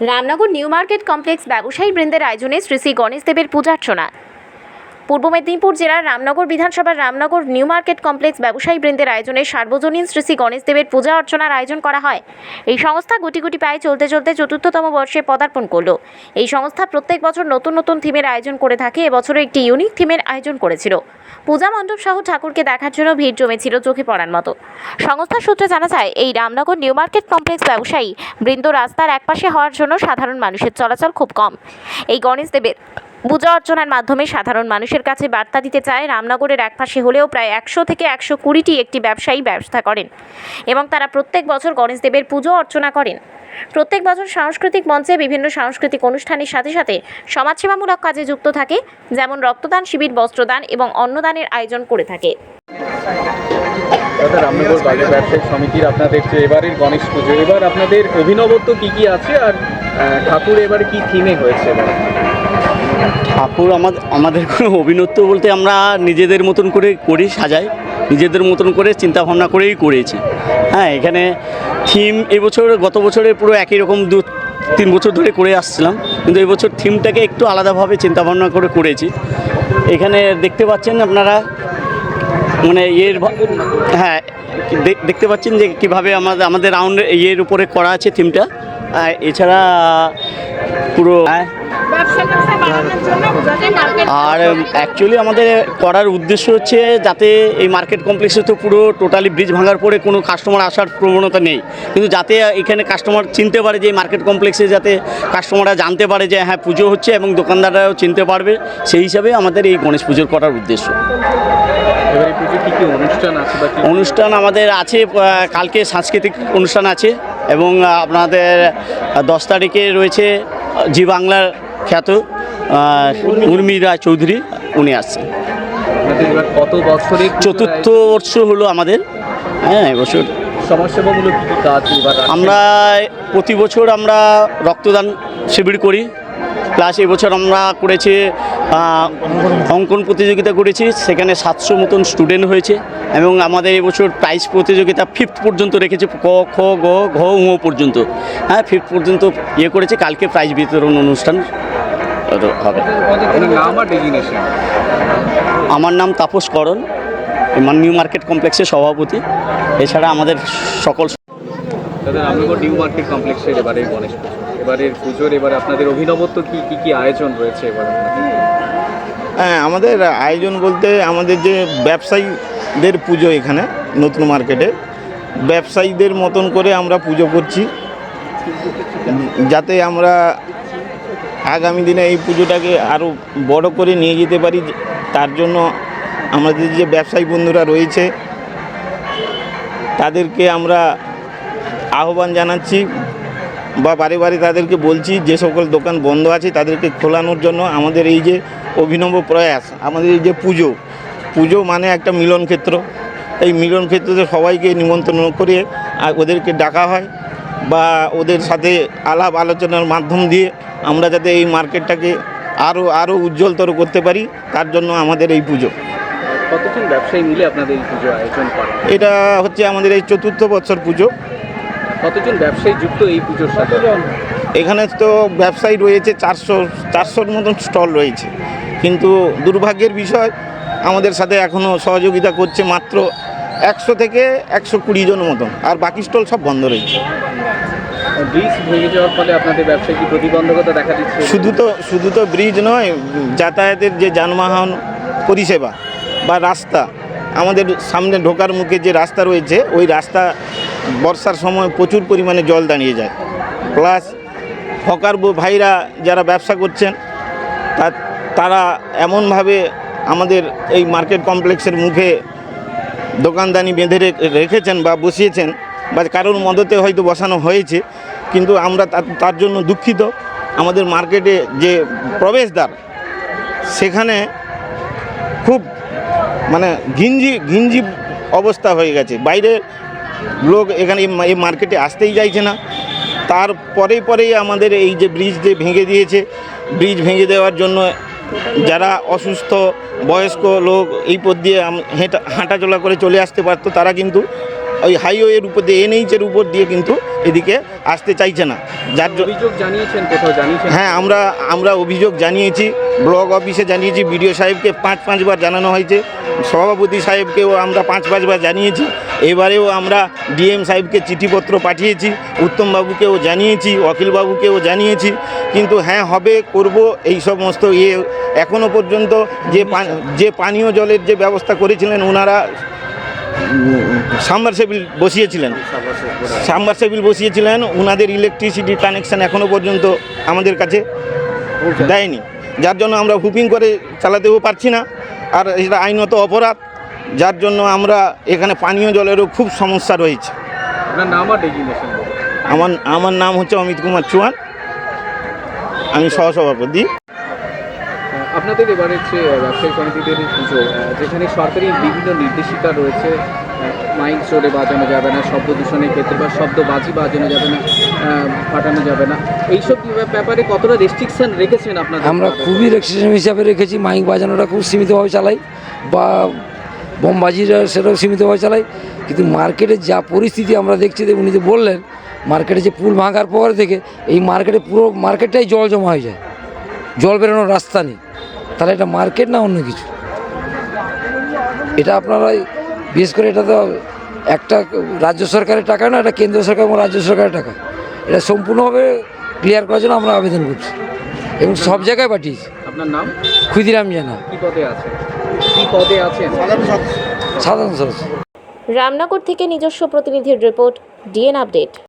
Ramnagar new market complex ব্যবসায়ী বৃন্দের আয়োজনে শ্রী শ্রী গণেশ দেবের পূজার্চনা। পূর্ব মেদিনীপুর জেলার রামনগর বিধানসভার রামনগর নিউ মার্কেট কমপ্লেক্স ব্যবসায়ী বৃন্দের আয়োজনে সার্বজনীন শ্রী শ্রী গণেশ দেবের পূজা অর্চনার আয়োজন করা হয়। এই সংস্থা গুটি গুটি পায়ে চলতে চলতে চতুর্থতম বর্ষে পদার্পণ করল। এই সংস্থা প্রত্যেক বছর নতুন নতুন থিমের আয়োজন করে থাকে। এবছরও একটি ইউনিক থিমের আয়োজন করেছিল। পূজা মণ্ডপ সহ ঠাকুরকে দেখার জন্য ভিড় জমেছিল চোখে পড়ার মতো। সংস্থার সূত্রে জানা যায়, এই রামনগর নিউ মার্কেট কমপ্লেক্স ব্যবসায়ী বৃন্দ রাস্তার একপাশে হওয়ার জন্য সাধারণ মানুষের চলাচল খুব কম। এই গণেশ দেবের পূজা অর্চনার মাধ্যমে সাধারণ মানুষের কাছে বার্তা দিতে চায় রামনগরের একপাশে হলেও প্রায় একশো থেকে একশো কুড়িটি একটি ব্যবসায়ী ব্যবসা করেন এবং তারা প্রত্যেক বছর গণেশ দেবের পুজো অর্চনা করেন। প্রত্যেক বছর সাংস্কৃতিক মঞ্চে বিভিন্ন সাংস্কৃতিক অনুষ্ঠানের সাথে সাথে সমাজসেবামূলক কাজে যুক্ত থাকে যেমন রক্তদান শিবির বস্ত্রদান এবং অন্নদানের আয়োজন করে থাকে। দাদা রামনগর বাজার ব্যবসায়িক সমিতির আপনাদের যে এবারের গণেশ পুজো। এবার আপনাদের অভিনবত্ব কি কি আছে আর ঠাকুর এবারে কি থিমে হয়েছে? এবার ঠাকুর আমাদের আমাদের কোনো অভিনত্ব বলতে আমরা নিজেদের মতন করে করি সাজাই। নিজেদের মতন করে চিন্তা ভাবনা করেই করেছি। হ্যাঁ এখানে থিম এবছর গত বছরে পুরো একই রকম দু তিন বছর ধরে করে আসছিলাম। কিন্তু এবছর থিমটাকে একটু আলাদাভাবে চিন্তাভাবনা করে করেছি। এখানে দেখতে পাচ্ছেন আপনারা মানে ইয়ের হ্যাঁ দেখ- দেখতে পাচ্ছেন যে কীভাবে আমাদের আমাদের রাউন্ড ইয়ের উপরে করা আছে থিমটা। এছাড়া পুরো আর অ্যাকচুয়ালি আমাদের করার উদ্দেশ্য হচ্ছে যাতে এই মার্কেট কমপ্লেক্সে তো পুরো টোটালি ব্রিজ ভাঙার পরে কোনো কাস্টমার আসার প্রবণতা নেই। কিন্তু যাতে এখানে কাস্টমার চিনতে পারে যে এই মার্কেট কমপ্লেক্সে যাতে কাস্টমাররা জানতে পারে যে হ্যাঁ পুজো হচ্ছে এবং দোকানদাররাও চিনতে পারবে সেই হিসাবে আমাদের এই গণেশ পুজোর করার উদ্দেশ্য। অনুষ্ঠান আমাদের আছে কালকে সাংস্কৃতিক অনুষ্ঠান আছে এবং আপনাদের দশ তারিখে রয়েছে জি বাংলার খ্যাত উর্মি উর্মিরা চৌধুরী উনি আসছেন। কত বছরে চতুর্থ বর্ষ হলো আমাদের হ্যাঁ এবছর সমাজসেবামূলক কাজ আমরা প্রতি বছর আমরা রক্তদান শিবির করি প্লাস এবছর আমরা করেছি অঙ্কন প্রতিযোগিতা করেছি সেখানে সাতশো মতন স্টুডেন্ট হয়েছে এবং আমাদের এবছর প্রাইজ প্রতিযোগিতা ফিফথ পর্যন্ত রেখেছে ক খ গ ঘ ঙ পর্যন্ত। হ্যাঁ ফিফথ পর্যন্ত ইয়ে করেছে কালকে প্রাইজ বিতরণ অনুষ্ঠান। হবে। আমার নাম তাপস করণ নিউ মার্কেট কমপ্লেক্সের সভাপতি। এছাড়া আমাদের সকল দাদা রামনগর নিউ মার্কেট কমপ্লেক্সের এবারে গণেশ পুজো। এবারের পুজোর এবারে আপনাদের অভিনবত্ব কি কি কি আয়োজন রয়েছে এবার হ্যাঁ আমাদের আয়োজন বলতে আমাদের যে ব্যবসায়ীদের পুজো এখানে নতুন মার্কেটে ব্যবসায়ীদের মতন করে আমরা পুজো করছি। যাতে আমরা আগামী দিনে এই পুজোটাকে আরও বড় করে নিয়ে যেতে পারি, তার জন্য আমাদের যে ব্যবসায়ী বন্ধুরা রয়েছে, তাদেরকে আমরা আহ্বান জানাচ্ছি বা বারে বারে তাদেরকে বলছি, যে সকল দোকান বন্ধ আছে তাদেরকে খোলানোর জন্য আমাদের এই যে অভিনব প্রয়াস, আমাদের এই যে পুজো পুজো মানে একটা মিলন ক্ষেত্র। এই মিলন ক্ষেত্রতে সবাইকে নিমন্ত্রণ করে আর ওদেরকে ডাকা হয়। বা ওদের সাথে আলাপ আলোচনার মাধ্যম দিয়ে আমরা যাতে এই মার্কেটটাকে আরও আরও উজ্জ্বলতর করতে পারি তার জন্য আমাদের এই পুজো। কতজন ব্যবসায়ী মিলে আপনাদের এই পুজো আয়োজন করেন? এটা হচ্ছে আমাদের এই চতুর্থ বছর পুজো। কতজন ব্যবসায়ী যুক্ত এই পুজোর সাথে? এখানে তো ব্যবসায়ী রয়েছে চারশো চারশোর মতন স্টল রয়েছে। কিন্তু দুর্ভাগ্যের বিষয় আমাদের সাথে এখনও সহযোগিতা করছে মাত্র একশো থেকে একশো কুড়ি জন মতন। আর বাকি স্টল সব বন্ধ রয়েছে। ব্রিজ ভেঙে যাওয়ার ফলে আপনাদের ব্যবসায় কি প্রতিবন্ধকতা দেখা দিচ্ছে? শুধু তো শুধু তো ব্রিজ নয় যাতায়াতের যে যানবাহন পরিষেবা বা রাস্তা আমাদের সামনে ঢোকার মুখে যে রাস্তা রয়েছে ওই রাস্তা বর্ষার সময় প্রচুর পরিমাণে জল দাঁড়িয়ে যায়। প্লাস হকার ভাইরা যারা ব্যবসা করছেন তা তারা এমনভাবে আমাদের এই মার্কেট কমপ্লেক্সের মুখে দোকানদানি বেঁধে রেখেছেন বা বসিয়েছেন বা কারোর মদতে হয়তো বসানো হয়েছে, কিন্তু আমরা তার জন্য দুঃখিত। আমাদের মার্কেটে যে প্রবেশদ্বার, সেখানে খুব মানে ঘিঞ্জি ঘিঞ্জি অবস্থা হয়ে গেছে। বাইরে লোক এখানে এই এই মার্কেটে আসতেই চাইছে না। তারপরেই পরেই আমাদের এই যে ব্রিজ যে ভেঙে দিয়েছে, ব্রিজ ভেঙে দেওয়ার জন্য যারা অসুস্থ, বয়স্ক লোক, এই পথ দিয়ে হেঁটা হাঁটাচলা করে চলে আসতে পারতো, তারা কিন্তু ওই হাইওয়ের উপর দিয়ে এনএইচের উপর দিয়ে কিন্তু এদিকে আসতে চাইছে না। যার অভিযোগ জানিয়েছেন কোথাও? জানিয়েছেন? হ্যাঁ আমরা আমরা অভিযোগ জানিয়েছি ব্লক অফিসে জানিয়েছি বিডিও সাহেবকে পাঁচ পাঁচবার জানানো হয়েছে সভাপতি সাহেবকেও আমরা পাঁচ পাঁচবার জানিয়েছি এবারেও আমরা ডিএম সাহেবকে চিঠিপত্র পাঠিয়েছি উত্তমবাবুকেও জানিয়েছি অখিলবাবুকেও জানিয়েছি কিন্তু হ্যাঁ হবে করব এই সমস্ত ইয়ে এখনও পর্যন্ত যে যে পানীয় জলের যে ব্যবস্থা করেছিলেন ওনারা সাবমার্সেবিল বসিয়েছিলেন। সাবমার্সেবিল বসিয়েছিলেন ওনাদের ইলেকট্রিসিটি কানেকশান এখনও পর্যন্ত আমাদের কাছে দেয়নি। যার জন্য আমরা হুপিং করে চালাতেও পারছি না আর এটা আইনত অপরাধ যার জন্য আমরা এখানে পানীয় জলেরও খুব সমস্যা রয়েছে। আমার আমার নাম হচ্ছে অমিত কুমার চৌহান। আমি সহসভাপতি। আপনাদের এবারে যে ব্যবসায়ী সমিতিদের পুজো যেখানে সরকারি বিভিন্ন নির্দেশিকা রয়েছে মাইক জোরে বাজানো যাবে না, শব্দ দূষণের ক্ষেত্রে বা শব্দ বাজি বাজানো যাবে না ফাটানো যাবে না। এইসব ব্যাপারে কতটা রেস্ট্রিকশন রেখেছেন আপনাদের? আমরা খুবই রেক্সিশন হিসাবে রেখেছি, মাইক বাজানোটা খুব সীমিতভাবে চালাই বা বোমবাজিরা সেটাও সীমিতভাবে চালাই। কিন্তু মার্কেটের যা পরিস্থিতি আমরা দেখছি উনি যে বললেন, মার্কেটে যে পুল ভাঙার পর থেকে, এই মার্কেটে পুরো মার্কেটটাই জল জমা হয়ে যায়। জল বেরোনোর রাস্তা নেই। তাহলে এটা মার্কেট না অন্য কিছু? এটা আপনারা বিশেষ করে এটা তো একটা রাজ্য সরকারের টাকা না এটা কেন্দ্র সরকার এবং রাজ্য সরকারের টাকা। এটা সম্পূর্ণভাবে ক্লিয়ার করার জন্য আমরা আবেদন করছি এবং সব জায়গায় পাঠিয়েছি। আপনার নাম? ক্ষুদিরাম জানা। কি পদে আছেন? কি পদে আছেন? সাধারণ সদস্য। রামনগর থেকে নিজস্ব প্রতিনিধির রিপোর্ট ডিএন আপডেট